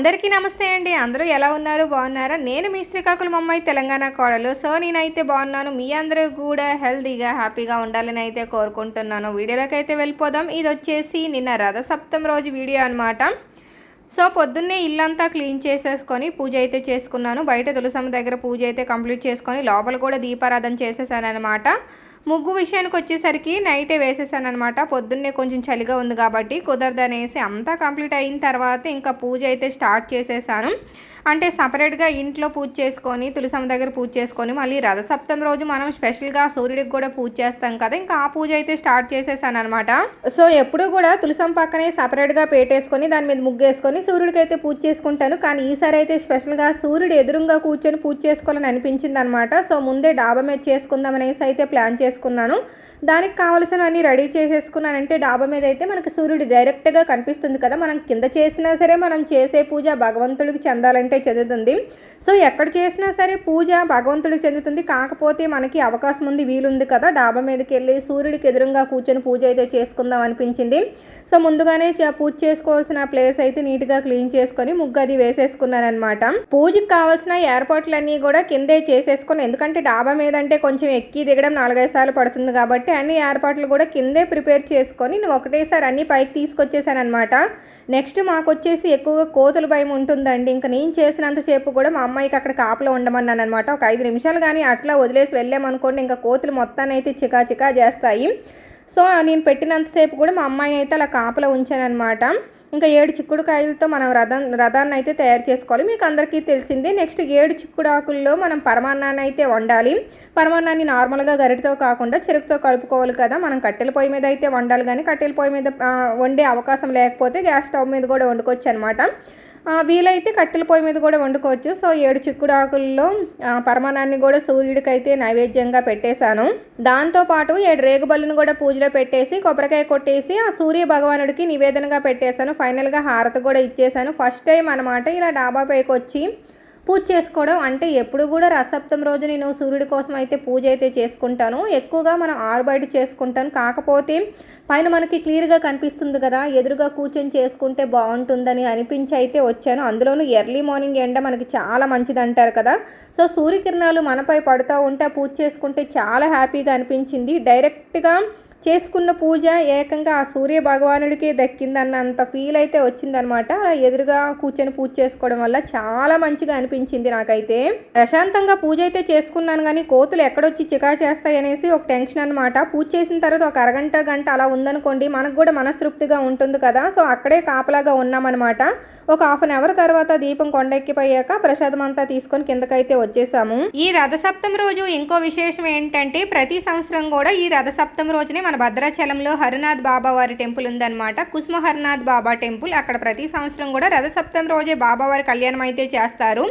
అందరికీ నమస్తే అండి. అందరూ ఎలా ఉన్నారు? బాగున్నారా? నేను మీ శ్రీకాకుళం అమ్మాయి తెలంగాణ కోడలు. సో నేనైతే బాగున్నాను. మీ అందరూ కూడా హెల్తీగా హ్యాపీగా ఉండాలని అయితే కోరుకుంటున్నాను. వీడియోలోకి అయితే వెళ్ళిపోదాం. ఇది వచ్చేసి నిన్న రథసప్తం రోజు వీడియో అనమాట సో పొద్దున్నే ఇల్లంతా క్లీన్ చేసేసుకొని పూజ అయితే చేసుకున్నాను. బయట తులసమ్మ దగ్గర పూజ అయితే కంప్లీట్ చేసుకొని లోపల కూడా దీపారాధన చేసేసాను అనమాట ముగ్గు విషయానికి వచ్చేసరికి నైటే వేసేసాను అనమాట పొద్దున్నే కొంచెం చలిగా ఉంది కాబట్టి కుదరదనేసి అంతా కంప్లీట్ అయిన తర్వాత ఇంకా పూజ అయితే స్టార్ట్ చేసేసాను. అంటే సపరేట్గా ఇంట్లో పూజ చేసుకొని తులసమ్మ దగ్గర పూజ చేసుకొని మళ్ళీ రథసప్తం రోజు మనం స్పెషల్గా సూర్యుడికి కూడా పూజ చేస్తాం కదా. ఇంకా ఆ పూజ అయితే స్టార్ట్ చేసేసాను అనమాట సో ఎప్పుడు కూడా తులసం పక్కనే సపరేట్గా పేటేసుకొని దాని మీద ముగ్గేసుకొని సూర్యుడికి అయితే పూజ చేసుకుంటాను. కానీ ఈసారి అయితే స్పెషల్గా సూర్యుడు ఎదురుగా కూర్చొని పూజ చేసుకోవాలని అనిపించింది అనమాట సో ముందే డాబా మీద చేసుకుందాం అనేసి అయితే ప్లాన్ చేసుకున్నాను. దానికి కావలసినవన్నీ రెడీ చేసేసుకున్నానంటే డాబా మీద అయితే మనకు సూర్యుడు డైరెక్ట్గా కనిపిస్తుంది కదా. మనం కింద చేసినా సరే మనం చేసే పూజ భగవంతుడికి చెందాలంటే చెందుతుంది. సో ఎక్కడ చేసినా సరే పూజ భగవంతుడికి చెందుతుంది. కాకపోతే మనకి అవకాశం ఉంది వీలుంది కదా. డాబా మీదకి వెళ్ళి సూర్యుడికి ఎదురుగా కూర్చొని పూజ అయితే చేసుకుందాం అనిపించింది. సో ముందుగానే పూజ చేసుకోవాల్సిన ప్లేస్ అయితే నీట్గా క్లీన్ చేసుకొని ముగ్గు అది వేసేసుకున్నాను అనమాట పూజకి కావాల్సిన ఏర్పాట్లన్నీ కూడా కిందే చేసేసుకొని ఎందుకంటే డాబా మీద అంటే కొంచెం ఎక్కి దిగడం నాలుగైదు సార్లు పడుతుంది కాబట్టి అన్ని ఏర్పాట్లు కూడా కిందే ప్రిపేర్ చేసుకొని నేను ఒకటేసారి అన్ని పైకి తీసుకొచ్చేసాను అనమాట నెక్స్ట్ మాకు వచ్చేసి ఎక్కువగా కోతుల భయం ఉంటుందండి. ఇంకా నేను చేసినంతసేపు కూడా మా అమ్మాయికి అక్కడ కాపలో ఉండమన్నాను అనమాట ఒక ఐదు నిమిషాలు కానీ అట్లా వదిలేసి వెళ్ళామనుకోండి ఇంకా కోతులు మొత్తాన్ని అయితే చికా చికా చేస్తాయి. సో నేను పెట్టినంతసేపు కూడా మా అమ్మాయిని అయితే అలా కాపలా ఉంచానమాట ఇంకా ఏడు చిక్కుడుకాయలతో మనం రథం రథాన్ని అయితే తయారు చేసుకోవాలి. మీకు అందరికీ తెలిసిందే నెక్స్ట్ ఏడు చిక్కుడు ఆకుల్లో మనం పరమాన్నాన్ని అయితే వండాలి. పరమాన్నాన్ని నార్మల్గా గరిటతో కాకుండా చెరుకుతో కలుపుకోవాలి కదా. మనం కట్టెల పొయ్యి మీద అయితే వండాలి. కానీ కట్టెల పొయ్యి మీద వండే అవకాశం లేకపోతే గ్యాస్ స్టవ్ మీద కూడా వండుకోవచ్చు అనమాట వీలైతే కట్టెల పొయ్యి మీద కూడా వండుకోవచ్చు. సో ఏడు చిక్కుడు ఆకుల్లో పరమాణాన్ని కూడా సూర్యుడికి అయితే నైవేద్యంగా పెట్టేశాను. దాంతోపాటు ఏడు రేగుబళ్ళను కూడా పూజలో పెట్టేసి కొబ్బరికాయ కొట్టేసి ఆ సూర్య భగవానుడికి నివేదనగా పెట్టేశాను. ఫైనల్గా హారతి కూడా ఇచ్చేసాను ఫస్ట్ టైం అనమాట ఇలా డాబా పైకి వచ్చి పూజ చేసుకోవడం అంటే ఎప్పుడు కూడా రసప్తం రోజు నేను సూర్యుడి కోసం అయితే పూజ అయితే చేసుకుంటాను. ఎక్కువగా మనం ఆరు బయట చేసుకుంటాను కాకపోతే పైన మనకి క్లియర్గా కనిపిస్తుంది కదా ఎదురుగా కూర్చొని చేసుకుంటే బాగుంటుందని అనిపించి అయితే వచ్చాను. అందులోనూ ఎర్లీ మార్నింగ్ ఎండ మనకి చాలా మంచిది అంటారు కదా. సో సూర్యకిరణాలు మనపై పడుతూ ఉంటే పూజ చేసుకుంటే చాలా హ్యాపీగా అనిపించింది. డైరెక్ట్గా చేసుకున్న పూజ ఏకంగా ఆ సూర్య భగవానుడికే దక్కిందన్నంత ఫీల్ అయితే వచ్చిందనమాట అలా ఎదురుగా కూర్చొని పూజ చేసుకోవడం వల్ల చాలా మంచిగా అనిపించింది నాకైతే. ప్రశాంతంగా పూజ అయితే చేసుకున్నాను కానీ కోతులు ఎక్కడొచ్చి చికా చేస్తాయనేసి ఒక టెన్షన్ అనమాట పూజ చేసిన తర్వాత ఒక అరగంట గంట అలా ఉందనుకోండి మనకు కూడా మనస్తృప్తిగా ఉంటుంది కదా. సో అక్కడే కాపలాగా ఉన్నామన్నమాట. ఒక హాఫ్ అన్ అవర్ తర్వాత దీపం కొండెక్కిపోయాక ప్రసాదం అంతా తీసుకొని కిందకైతే వచ్చేసాము. ఈ రథసప్తం రోజు ఇంకో విశేషం ఏంటంటే ప్రతి సంవత్సరం కూడా ఈ రథసప్తం రోజునే మన భద్రాచలంలో హరినాథ్ బాబా వారి టెంపుల్ ఉందన్నమాట. కుసుమ హరినాథ్ బాబా టెంపుల్ అక్కడ ప్రతి సంవత్సరం కూడా రథసప్తం రోజే బాబావారి కళ్యాణం అయితే చేస్తారు.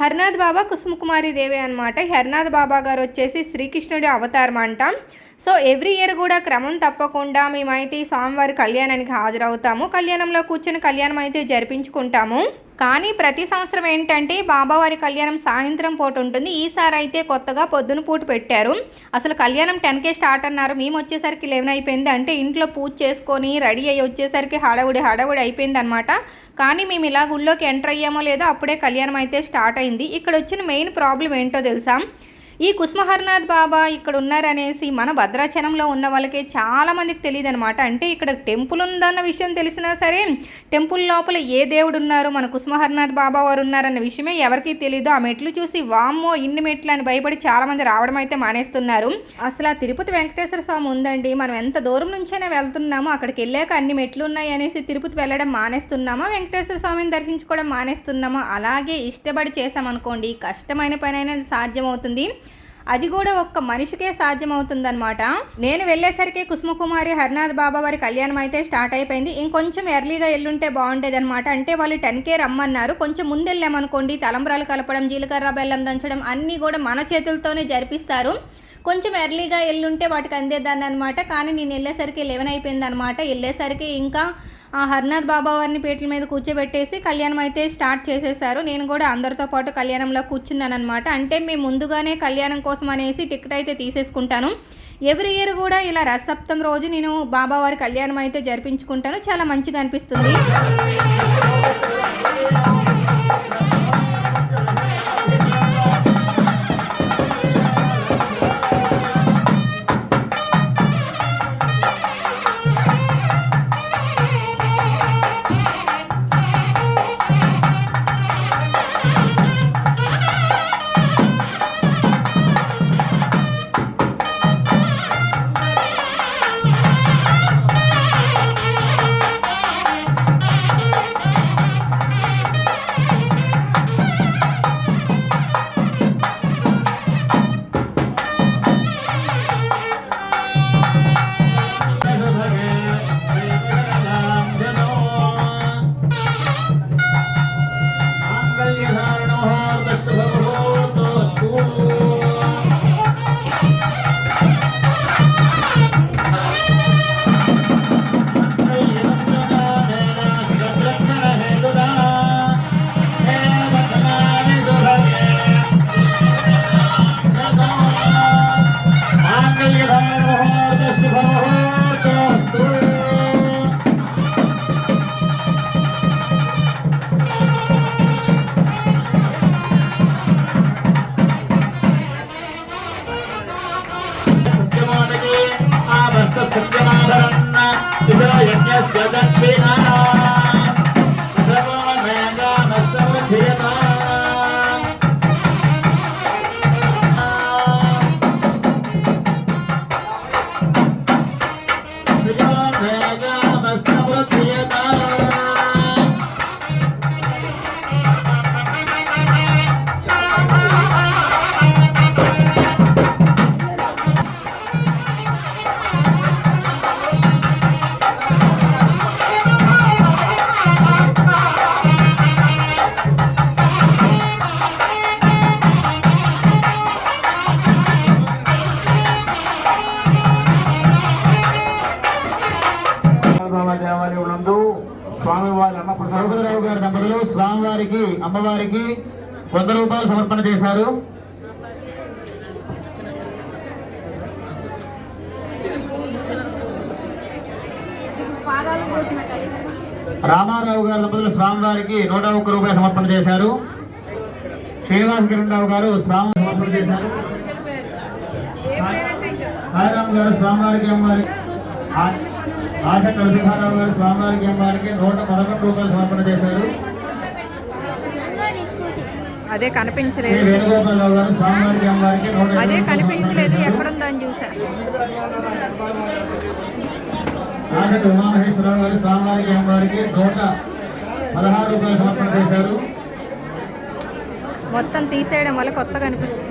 హరినాథ్ బాబా కుసుమకుమారి దేవి అనమాట హరినాథ్ బాబా గారు వచ్చేసి శ్రీకృష్ణుడి అవతారం అంట. సో ఎవ్రీ ఇయర్ కూడా క్రమం తప్పకుండా మేమైతే ఈ స్వామివారి కళ్యాణానికి హాజరవుతాము. కళ్యాణంలో కూర్చొని కళ్యాణం అయితే జరిపించుకుంటాము. కానీ ప్రతి సంవత్సరం ఏంటంటే బాబావారి కళ్యాణం సాయంత్రం పూట ఉంటుంది. ఈసారి అయితే కొత్తగా పొద్దున పూట పెట్టారు. అసలు కళ్యాణం టెన్కే స్టార్ట్ అన్నారు. మేము వచ్చేసరికి లెవెన్ అయిపోయింది. అంటే ఇంట్లో పూజ చేసుకొని రెడీ అయ్యి వచ్చేసరికి హడావుడి హడావుడి అయిపోయింది అనమాట కానీ మేము ఇలా గుళ్ళోకి ఎంటర్ అయ్యామో లేదో అప్పుడే కళ్యాణం అయితే స్టార్ట్ అయింది. ఇక్కడ వచ్చిన మెయిన్ ప్రాబ్లం ఏంటో తెలుసా? ఈ కుస్మహర్నాథ్ బాబా ఇక్కడ ఉన్నారనేసి మన భద్రాచలంలో ఉన్న వాళ్ళకి చాలా మందికి తెలియదు అనమాట అంటే ఇక్కడ టెంపుల్ ఉందన్న విషయం తెలిసినా సరే టెంపుల్ లోపల ఏ దేవుడు ఉన్నారు మన కుస్మహర్నాథ్ బాబా వారు ఉన్నారన్న విషయమే ఎవరికీ తెలియదు ఆ మెట్లు చూసి వామ్మో ఇన్ని మెట్లు అని భయపడి చాలా మంది రావడం అయితే మానేస్తున్నారు. అసలు ఆ తిరుపతి వెంకటేశ్వర స్వామి ఉందండి. మనం ఎంత దూరం నుంచైనా వెళ్తున్నామో అక్కడికి వెళ్ళాక అన్ని మెట్లు ఉన్నాయి అనేసి తిరుపతి వెళ్ళడం మానేస్తున్నామా? వెంకటేశ్వర స్వామిని దర్శించుకోవడం మానేస్తున్నామా? అలాగే ఇష్టపడి చేసామనుకోండి కష్టమైన పని అయినా సాధ్యమవుతుంది. అది కూడా ఒక్క మనిషికే సాధ్యమవుతుందనమాట నేను వెళ్ళేసరికి కుసుమకుమారి హరినాథ్ బాబా వారి కళ్యాణం అయితే స్టార్ట్ అయిపోయింది. ఇంకొంచెం ఎర్లీగా ఎల్లుంటే బాగుండేది అనమాట అంటే వాళ్ళు టెన్కే రమ్మన్నారు. కొంచెం ముందు వెళ్ళామనుకోండి తలంబ్రాలు కలపడం జీలకర్ర బెల్లం దంచడం అన్నీ కూడా మన చేతులతోనే జరిపిస్తారు. కొంచెం ఎర్లీగా ఎల్లుంటే వాటికి అందేదాన్ని అనమాట కానీ నేను వెళ్ళేసరికి లెవెన్ అయిపోయింది అనమాట వెళ్ళేసరికి ఇంకా ఆ హర్నాథ్ బాబా వారిని పీటల మీద కూర్చోబెట్టేసి కళ్యాణం అయితే స్టార్ట్ చేసేసారు నేను కూడా అందరితో పాటు కళ్యాణంలో కూర్చున్నాను అనమాట అంటే మేము ముందుగానే కళ్యాణం కోసం అనేసి టికెట్ అయితే తీసేసుకుంటాను. ఎవ్రీ ఇయర్ కూడా ఇలా రసప్తం రోజు నేను బాబావారి కళ్యాణం అయితే జరిపించుకుంటాను. చాలా మంచిగా అనిపిస్తుంది. దంపతులు స్వామివారికి అమ్మవారికి వంద రూపాయలు సమర్పణ చేశారు. రామారావు గారు దంపతులు స్వామివారికి నూట ఒక్క రూపాయలు సమర్పణ చేశారు. శ్రీనివాస కిరణ్ రావు గారు స్వామి సమర్పణ చేశారు. సాయిరామ్ గారు స్వామివారికి అమ్మవారికి. ఆశ నరసింహారావు గారు స్వామివారికి అమ్మవారికి నూట పదకొండు రూపాయలు సమర్పణ చేశారు. అదే కనిపించలేదు. వేణుగోపాలరావు గారు స్వామివారికి అమ్మవారికి నూట అదే కనిపించలేదు. ఎక్కడుందని చూసా ఆశ ఉమామహేశ్వరరావు గారు స్వామివారికి అమ్మవారికి నూట పదహారు రూపాయలు సమర్పణ చేశారు. మొత్తం తీసేయడం వల్ల కొత్తగా అనిపిస్తుంది.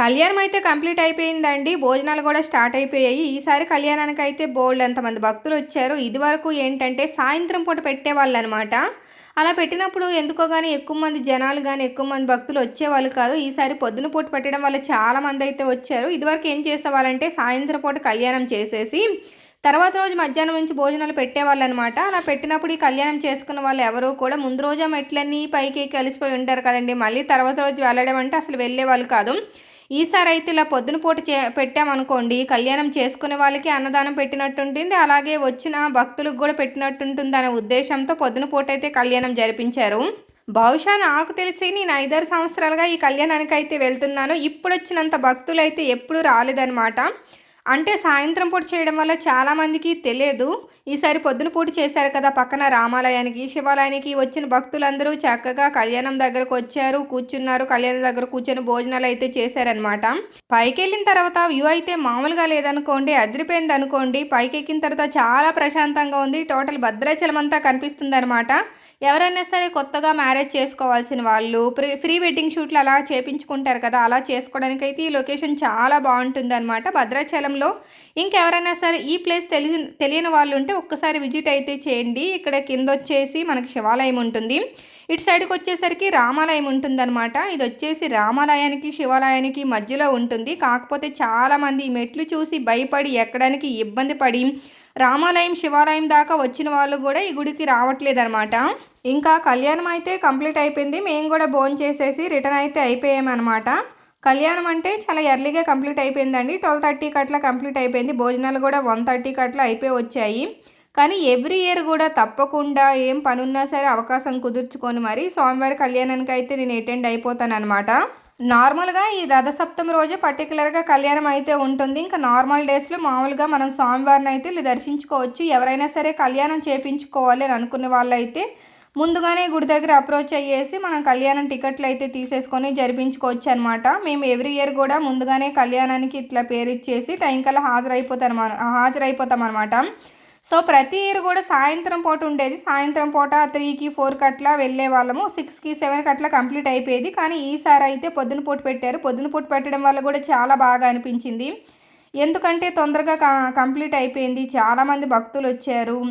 కళ్యాణం అయితే కంప్లీట్ అయిపోయిందండి. భోజనాలు కూడా స్టార్ట్ అయిపోయాయి. ఈసారి కళ్యాణానికి అయితే బోల్డ్ అంతమంది భక్తులు వచ్చారు. ఇది వరకు ఏంటంటే సాయంత్రం పూట పెట్టేవాళ్ళు అనమాట అలా పెట్టినప్పుడు ఎందుకో కానీ ఎక్కువ మంది జనాలు కానీ ఎక్కువ మంది భక్తులు వచ్చేవాళ్ళు కాదు. ఈసారి పొద్దున పూట పెట్టడం వల్ల చాలా మంది అయితే వచ్చారు. ఇదివరకు ఏం చేసేవాళ్ళంటే సాయంత్రం పూట కళ్యాణం చేసేసి తర్వాత రోజు మధ్యాహ్నం నుంచి భోజనాలు పెట్టేవాళ్ళు అనమాట అలా పెట్టినప్పుడు ఈ కళ్యాణం చేసుకున్న వాళ్ళు ఎవరు కూడా ముందు రోజు ఎట్లన్నీ మెట్లన్నీ పైకి కలిసిపోయి ఉంటారు కదండి. మళ్ళీ తర్వాత రోజు వెళ్ళడం అంటే అసలు వెళ్ళేవాళ్ళు కాదు. ఈసారి అయితే ఇలా పొద్దున పూట చే పెట్టామనుకోండి కళ్యాణం చేసుకునే వాళ్ళకి అన్నదానం పెట్టినట్టుంటుంది అలాగే వచ్చిన భక్తులకు కూడా పెట్టినట్టుంటుంది అనే ఉద్దేశంతో పొద్దున పూట అయితే కళ్యాణం జరిపించారు. బహుశా నాకు తెలిసి నేను ఐదారు సంవత్సరాలుగా ఈ కళ్యాణానికి అయితే వెళ్తున్నాను. ఇప్పుడు వచ్చినంత భక్తులు అయితే ఎప్పుడూ రాలేదన్నమాట. అంటే సాయంత్రం పూట చేయడం వల్ల చాలామందికి తెలియదు. ఈసారి పొద్దున పూట చేశారు కదా పక్కన రామాలయానికి శివాలయానికి వచ్చిన భక్తులందరూ చక్కగా కళ్యాణం దగ్గరకు వచ్చారు కూర్చున్నారు కళ్యాణం దగ్గర కూర్చొని భోజనాలు అయితే చేశారనమాట పైకి వెళ్ళిన తర్వాత వ్యూ అయితే మామూలుగా లేదనుకోండి అదిరిపోయింది అనుకోండి. పైకి ఎక్కిన తర్వాత చాలా ప్రశాంతంగా ఉంది. టోటల్ భద్రాచలం అంతా కనిపిస్తుంది అనమాట ఎవరైనా సరే కొత్తగా మ్యారేజ్ చేసుకోవాల్సిన వాళ్ళు ప్రీ ఫ్రీ వెడ్డింగ్ షూట్లు అలా చేపించుకుంటారు కదా అలా చేసుకోవడానికి అయితే ఈ లొకేషన్ చాలా బాగుంటుంది అనమాట భద్రాచలంలో ఇంకెవరైనా సరే ఈ ప్లేస్ తెలిసి తెలియని వాళ్ళు ఉంటే ఒక్కసారి విజిట్ అయితే చేయండి. ఇక్కడ కింద వచ్చేసి మనకి శివాలయం ఉంటుంది. ఇటు సైడ్కి వచ్చేసరికి రామాలయం ఉంటుందన్నమాట. ఇది వచ్చేసి రామాలయానికి శివాలయానికి మధ్యలో ఉంటుంది. కాకపోతే చాలామంది ఈ మెట్లు చూసి భయపడి ఎక్కడానికి ఇబ్బంది పడి రామాలయం శివాలయం దాకా వచ్చిన వాళ్ళు కూడా ఈ గుడికి రావట్లేదు అనమాట ఇంకా కళ్యాణం అయితే కంప్లీట్ అయిపోయింది. మేము కూడా భోజనం చేసేసి రిటర్న్ అయితే అయిపోయామన్నమాట. కళ్యాణం అంటే చాలా ఎర్లీగా కంప్లీట్ అయిపోయిందండి. ట్వెల్వ్ థర్టీకి అట్లా కంప్లీట్ అయిపోయింది. భోజనాలు కూడా వన్ థర్టీకి అట్లా అయిపోయి వచ్చాయి. కానీ ఎవ్రీ ఇయర్ కూడా తప్పకుండా ఏం పనున్నా సరే అవకాశం కుదుర్చుకొని మరి స్వామివారి కళ్యాణానికి అయితే నేను అటెండ్ అయిపోతాను అనమాట నార్మల్గా ఈ రథసప్తమి రోజే పర్టికులర్గా కళ్యాణం అయితే ఉంటుంది. ఇంకా నార్మల్ డేస్లో మామూలుగా మనం స్వామివారిని అయితే దర్శించుకోవచ్చు. ఎవరైనా సరే కళ్యాణం చేపించుకోవాలి అని అనుకునే వాళ్ళైతే ముందుగానే గుడి దగ్గర అప్రోచ్ అయ్యేసి మనం కళ్యాణం టికెట్లు అయితే తీసేసుకొని జరిపించుకోవచ్చు అనమాట మేము ఎవ్రీ ఇయర్ కూడా ముందుగానే కళ్యాణానికి ఇట్లా పేరు ఇచ్చేసి టైం కల్లా హాజరైపోతాం హాజరైపోతాం అనమాట సో ప్రతి ఇయర్ కూడా సాయంత్రం పూట ఉండేది. సాయంత్రం పూట త్రీకి ఫోర్కి అట్లా వెళ్ళే వాళ్ళము. సిక్స్కి సెవెన్కి అట్లా కంప్లీట్ అయిపోయేది. కానీ ఈసారి అయితే పొద్దున పూట పెట్టారు. పొద్దున పూట పెట్టడం వల్ల కూడా చాలా బాగా అనిపించింది. ఎందుకంటే తొందరగా క- కంప్లీట్ అయిపోయింది. చాలామంది భక్తులు వచ్చారు.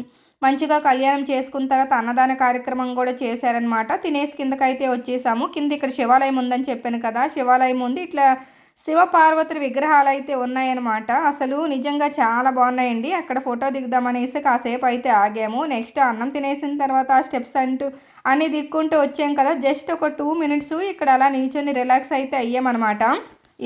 మంచిగా కళ్యాణం చేసుకున్న తర్వాత అన్నదాన కార్యక్రమం కూడా చేశారనమాట తినేసి కిందకైతే వచ్చేసాము. కింద ఇక్కడ శివాలయం ఉందని చెప్పాను కదా. శివాలయం ఉంది. ఇట్లా శివపార్వతుల విగ్రహాలు అయితే ఉన్నాయన్నమాట. అసలు నిజంగా చాలా బాగున్నాయండి. అక్కడ ఫోటో దిగుదామనేసి కాసేపు అయితే ఆగాము. నెక్స్ట్ అన్నం తినేసిన తర్వాత ఆ స్టెప్స్ అంటూ అన్ని దిక్కుంటూ వచ్చాం కదా. జస్ట్ ఒక టూ మినిట్స్ ఇక్కడ అలా నిల్చొని రిలాక్స్ అయితే అయ్యామన్నమాట.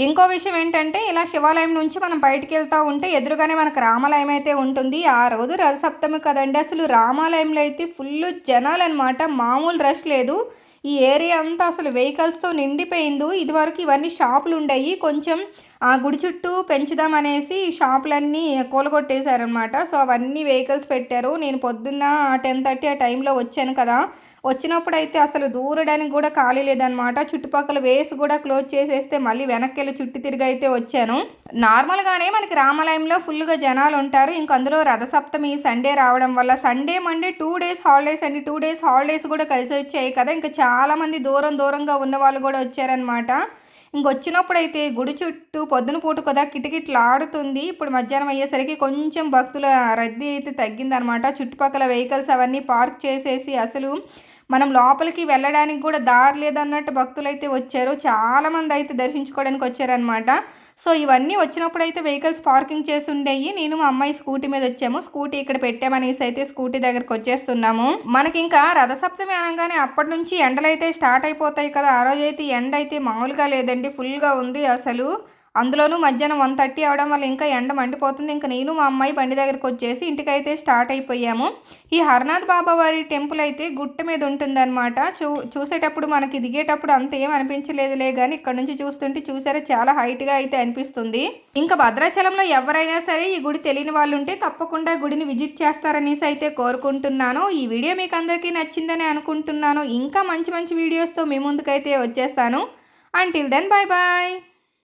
ఇంకో విషయం ఏంటంటే ఇలా శివాలయం నుంచి మనం బయటికి వెళ్తూ ఉంటే ఎదురుగానే మనకు రామాలయం అయితే ఉంటుంది. ఆ రోజు రథసప్తమి కదండి. అసలు రామాలయంలో అయితే ఫుల్ జనాలు అనమాట మామూలు రష్ లేదు. ఈ ఏరియా అంతా అసలు వెహికల్స్తో నిండిపోయింది. ఇదివరకు ఇవన్నీ షాపులు ఉండేవి కొంచెం ఆ గుడి చుట్టూ పెంచుదామనేసి షాపులన్నీ కూలగొట్టేశారనమాట సో అవన్నీ వెహికల్స్ పెట్టారు. నేను పొద్దున్న టెన్ థర్టీ ఆ టైంలో వచ్చాను కదా. వచ్చినప్పుడు అయితే అసలు దూరడానికి కూడా ఖాళీ లేదనమాట చుట్టుపక్కల వేసి కూడా క్లోజ్ చేసేస్తే మళ్ళీ వెనక్కి వెళ్ళి చుట్టు తిరిగి అయితే వచ్చాను. నార్మల్గానే మనకి రామాలయంలో ఫుల్గా జనాలు ఉంటారు. ఇంక అందులో రథసప్తమి సండే రావడం వల్ల Sunday Monday two days holidays అండి. టూ డేస్ హాలిడేస్ కూడా కలిసి వచ్చాయి కదా. ఇంకా చాలామంది దూరం దూరంగా ఉన్న వాళ్ళు కూడా వచ్చారనమాట ఇంకొచ్చినప్పుడైతే గుడి చుట్టూ పొద్దున పూట కదా కిటకిట్లు ఆడుతుంది ఇప్పుడు మధ్యాహ్నం అయ్యేసరికి కొంచెం భక్తుల రద్దీ అయితే తగ్గిందనమాట చుట్టుపక్కల వెహికల్స్ అవన్నీ పార్క్ చేసేసి అసలు మనం లోపలికి వెళ్ళడానికి కూడా దారి లేదన్నట్టు భక్తులు అయితే వచ్చారు. చాలామంది అయితే దర్శించుకోవడానికి వచ్చారనమాట సో ఇవన్నీ వచ్చినప్పుడు అయితే వెహికల్స్ పార్కింగ్ చేసి ఉండేవి నేను మా అమ్మాయి స్కూటీ మీద వచ్చాము. స్కూటీ ఇక్కడ పెట్టామనేసి అయితే స్కూటీ దగ్గరకు వచ్చేస్తున్నాము. మనకి ఇంకా రథసప్తమి అనగానే అప్పటి నుంచి ఎండలు అయితే స్టార్ట్ అయిపోతాయి కదా. ఆ రోజు అయితే ఎండ అయితే మామూలుగా లేదండి. ఫుల్గా ఉంది అసలు. అందులోనూ మధ్యాహ్నం వన్ థర్టీ అవడం వల్ల ఇంకా ఎండ మండిపోతుంది. ఇంకా నేను మా అమ్మాయి బండి దగ్గరకు వచ్చేసి ఇంటికైతే స్టార్ట్ అయిపోయాము. ఈ హరనాథ్ బాబా వారి టెంపుల్ అయితే గుట్ట మీద ఉంటుందన్నమాట. చూ చూసేటప్పుడు మనకి దిగేటప్పుడు అంత ఏం అనిపించలేదులే కానీ ఇక్కడ నుంచి చూస్తుంటే చూసారా చాలా హైట్గా అయితే అనిపిస్తుంది. ఇంకా భద్రాచలంలో ఎవరైనా సరే ఈ గుడి తెలియని వాళ్ళు ఉంటే తప్పకుండా గుడిని విజిట్ చేస్తారనేసి అయితే కోరుకుంటున్నాను. ఈ వీడియో మీకు అందరికీ నచ్చిందని అనుకుంటున్నాను. ఇంకా మంచి మంచి వీడియోస్తో మీ ముందుకైతే వచ్చేస్తాను. Until then bye bye